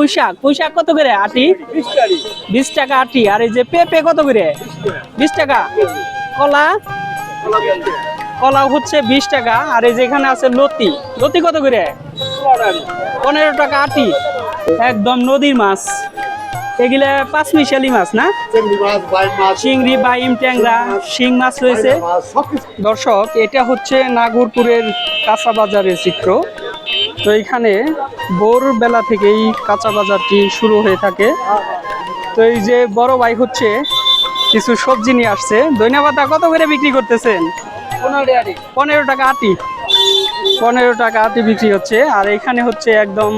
পুঁইশাক। পুঁইশাক কত করে আটি? বিশ টাকা আটি। আর এই যে পেঁপে কত করে? বিশ টাকা। কলা? কলা হচ্ছে বিশ টাকা। আর এই যে এখানে আছে লতি। লতি কত করে? পনেরো টাকা আটি। একদম নদীর মাছ। এগুলা পাঁচ মিশালি মাছ না? চিংড়ি, বাইম, ট্যাংরা, শিং মাছ রয়েছে। দর্শক, এটা হচ্ছে নাগরপুরের কাঁচা বাজারের চিত্র। তো এখানে ভোরবেলা থেকেই কাঁচা বাজারটি শুরু হয়ে থাকে। তো এই যে বড় ভাই হচ্ছে কিছু সবজি নিয়ে আসছে। পাতা কত করে বিক্রি করতেছেন? পনেরো টাকা আটি। পনেরো টাকা আটি বিক্রি হচ্ছে। আর এখানে হচ্ছে একদম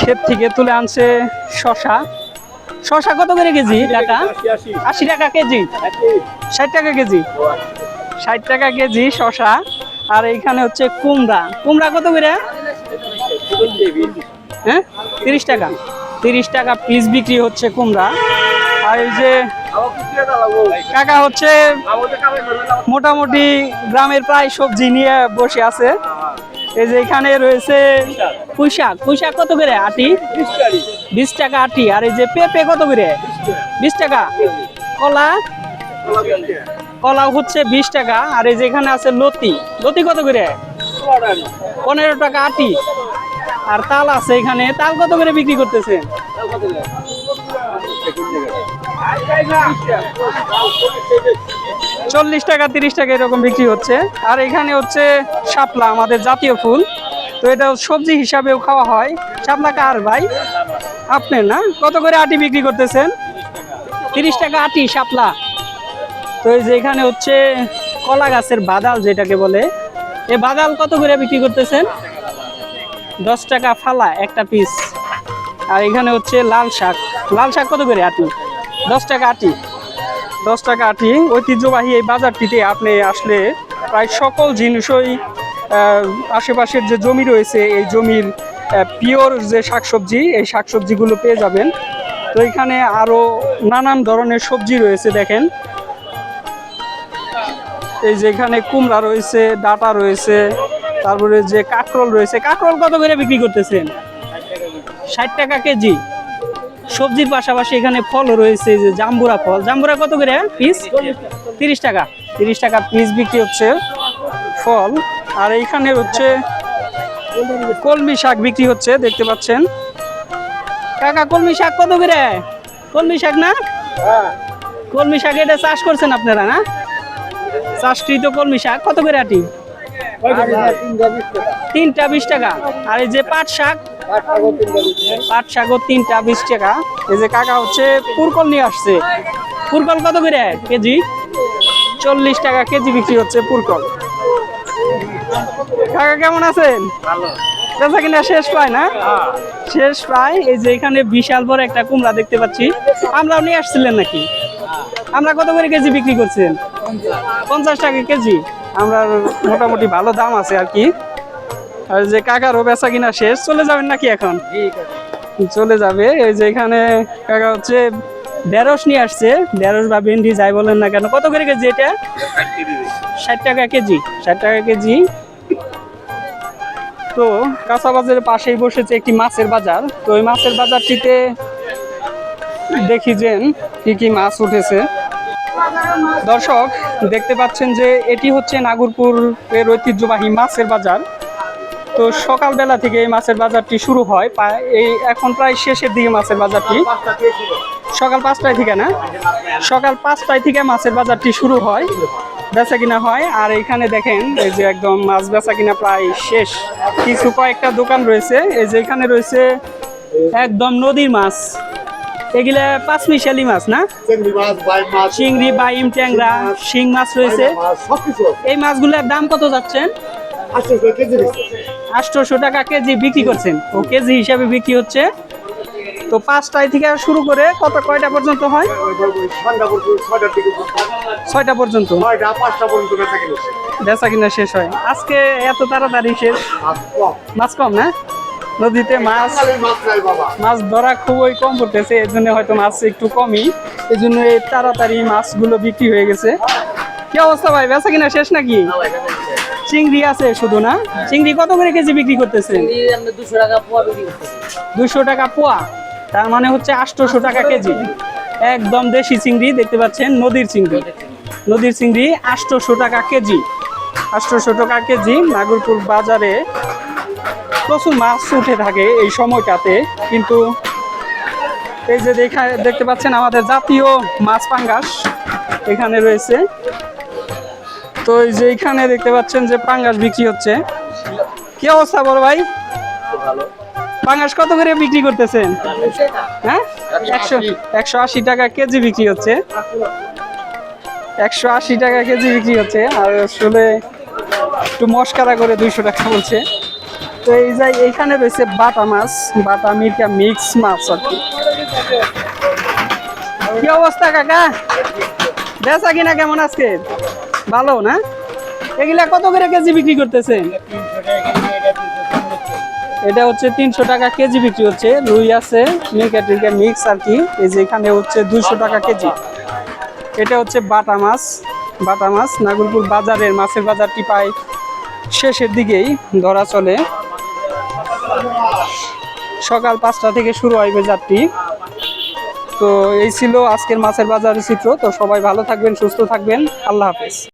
ক্ষেত থেকে তুলে আনছে শশা। শশা কত করে কেজি টাকা? আশি টাকা কেজি। ষাট টাকা কেজি। ষাট টাকা কেজি শশা। আর এইখানে হচ্ছে কুমড়া। কুমড়া কত করে? হ্যাঁ? তিরিশ টাকা। তিরিশ টাকা পিস বিক্রি হচ্ছে কুমড়া। আর এই যে কাকা হচ্ছে মোটামুটি গ্রামের প্রায় সবজি নিয়ে বসে আছে। এই যে এখানে রয়েছে পুঁইশাক পুঁইশাক কত করে? আটি? বিশ টাকা আটি। আর এই যে পেঁপে কত করে? বিশ টাকা। কলা? কলা হচ্ছে বিশ টাকা। আর এই যে এখানে আছে লতি। লতি কত করে? পনেরো টাকা আটি। আর তাল আছে এখানে। তাল কত করে বিক্রি করতেছেন? চল্লিশ টাকা, তিরিশ টাকা এরকম বিক্রি হচ্ছে। আর এখানে হচ্ছে শাপলা, আমাদের জাতীয় ফুল। তো এটা সবজি হিসাবেও খাওয়া হয়। শাপলা কার ভাই? আপনার না? কত করে আটি বিক্রি করতেছেন? তিরিশ টাকা আটি শাপলা। তো এই যে এখানে হচ্ছে কলা গাছের বাদাল যেটাকে বলে এই বাদাল কত করে বিক্রি করতেছেন? দশ টাকা ফালা, একটা পিস আর এখানে হচ্ছে লাল শাক। লাল শাক কত করে আটি? দশ টাকা আটি। দশ টাকা আটি। ঐতিহ্যবাহী এই বাজারটিতে আপনি আসলে প্রায় সকল জিনিসই আশেপাশের যে জমি রয়েছে, এই জমির পিওর যে শাকসবজি, এই শাকসবজিগুলো পেয়ে যাবেন। তো এখানে আরও নানান ধরনের সবজি রয়েছে, দেখেন। এই যে এখানে কুমড়া রয়েছে, ডাটা রয়েছে তারপরে যে কাঁকরোল রয়েছে, কাঁকরোল কত করে বিক্রি করতেছেন? ষাট টাকা কেজি। সবজির পাশাপাশি এখানে ফল রয়েছে যে জাম্বুরা ফল। জাম্বুরা কত করে পিস তিরিশ টাকা। তিরিশ টাকা পিস বিক্রি হচ্ছে ফল। আর এইখানে হচ্ছে কলমি শাক বিক্রি হচ্ছে, দেখতে পাচ্ছেন। কাকা, কলমি শাক কত করে? কলমি শাক না? কলমি শাক এটা চাষ করছেন আপনারা না? চাষকৃত কলমি শাক, কত করে আটি? তিনটা বিশ টাকা। আর এই যে পাট শাক পাট শাকও তিনটা বিশ টাকা। এই যে কাকা হচ্ছে পুরকল নিয়ে আসছে। পুরকল কত করে কেজি? চল্লিশ টাকা কেজি বিক্রি হচ্ছে পুরকল কাকা কেমন আছেন? বেচা কিনা শেষ প্রায় না? শেষ প্রায়। এই যে এখানে বিশাল বড় একটা কুমড়া দেখতে পাচ্ছি। আমরাও নিয়ে আসছিলেন নাকি? আমরা কত করে কেজি বিক্রি করছেন? পঞ্চাশ টাকা কেজি। আমরা মোটামুটি ভালো দাম আছে আর কি। আর যে কাকারও বেচা কিনা শেষ, চলে যাবেন নাকি এখন? চলে যাবে। এই যে এখানে কাকা হচ্ছে ঢেঁড়স নিয়ে আসছে। ঢেঁড়স বা ভেন্ডি যাই বলেন না কেন। কত করে কেজি এটা? ষাট টাকা কেজি। ষাট টাকা কেজি। তো কাঁচা বাজারের পাশেই বসেছে একটি মাছের বাজার। তো ওই মাছের বাজারটিতে দেখি যে কি কি মাছ উঠেছে। দর্শক দেখতে পাচ্ছেন যে এটি হচ্ছে নাগরপুরের ঐতিহ্যবাহী মাছের বাজার। তো সকালবেলা থেকে এই মাছের বাজারটি শুরু হয় এই এখন প্রায় শেষের দিকে মাছের বাজারটি। সকাল পাঁচটায় থেকে না? সকাল পাঁচটায় থেকে মাছের বাজারটি শুরু হয় বেচা কিনা হয়। আর এখানে দেখেন, এই যে একদম মাছ বেচা কিনা প্রায় শেষ। কিছু কয়েকটা দোকান রয়েছে, এই যে এখানে রয়েছে একদম নদীর মাছ। এগুলা পাঁচ মিশালি মাছ না? চিংড়ি বাইম ট্যাংরা শিং মাছ রয়েছে। এই মাছগুলোর দাম কত যাচ্ছেন? আটশোশো টাকা কেজি বিক্রি করছেন। ও কেজি হিসাবে বিক্রি হচ্ছে। তো পাঁচটায় থেকে শুরু করে কত কয়টা পর্যন্ত হয়? ছয়টা পর্যন্ত। বেচা কিনা শেষ। হয়। আজকে এত তাড়াতাড়ি শেষ? মাছ কম না? নদীতে মাছ মাছ ধরা খুবই কম পড়তেছে এর জন্য হয়তো মাছ একটু কমই। এই জন্য এই তাড়াতাড়ি মাছগুলো বিক্রি হয়ে গেছে। কি অবস্থা ভাই বেচা কিনা শেষ নাকি? চিংড়ি আছে শুধু না? চিংড়ি কত করে কেজি বিক্রি করতেছেন? চিংড়ি দুশো টাকা পোয়া বিক্রি দুশো টাকা পোয়া? তার মানে হচ্ছে আটশোশো টাকা কেজি। একদম দেশি চিংড়ি দেখতে পাচ্ছেন নদীর চিংড়ি। নদীর চিংড়ি আটশোশো টাকা কেজি। আটশোশো টাকা কেজি নাগরপুর বাজারে প্রচুর মাছ উঠে থাকে এই সময়টাতে, কিন্তু এই যে দেখা, দেখতে পাচ্ছেন আমাদের জাতীয় মাছ পাঙ্গাস এখানে রয়েছে। তো এই যে এখানে দেখতে পাচ্ছেন যে পাঙ্গাস বিক্রি হচ্ছে। কি অবস্থা বড় ভাই? পাঙ্গাস কত করে বিক্রি করতেছেন? হ্যাঁ? একশো একশো আশি টাকা কেজি বিক্রি হচ্ছে। একশো আশি টাকা কেজি বিক্রি হচ্ছে। আর আসলে একটু মস্কারা করে দুইশো টাকা বলছে। তো এই যাই এইখানে রয়েছে বাটা মাছ, বাটা মিরকা মিক্স মাছ আর কি। অবস্থা কাকা? বেচা কিনা কেমন আজকে? ভালো, না? এগুলা কত করে কেজি বিক্রি করতেছেন? এটা হচ্ছে তিনশো টাকা কেজি বিক্রি হচ্ছে। রুই আছে মিল্কা টিল্কা মিক্স আর কি। এই যে এখানে হচ্ছে দুইশো টাকা কেজি। এটা হচ্ছে বাটা মাছ বাটা মাছ। নাগরপুর বাজারের মাছের বাজারটি প্রায় শেষের দিকেই ধরা চলে। সকাল পাঁচটা থেকে শুরু হয় বাজারটি তো এই ছিল আজকের মাছের বাজারের চিত্র। তো সবাই ভালো থাকবেন, সুস্থ থাকবেন। আল্লাহ হাফেজ।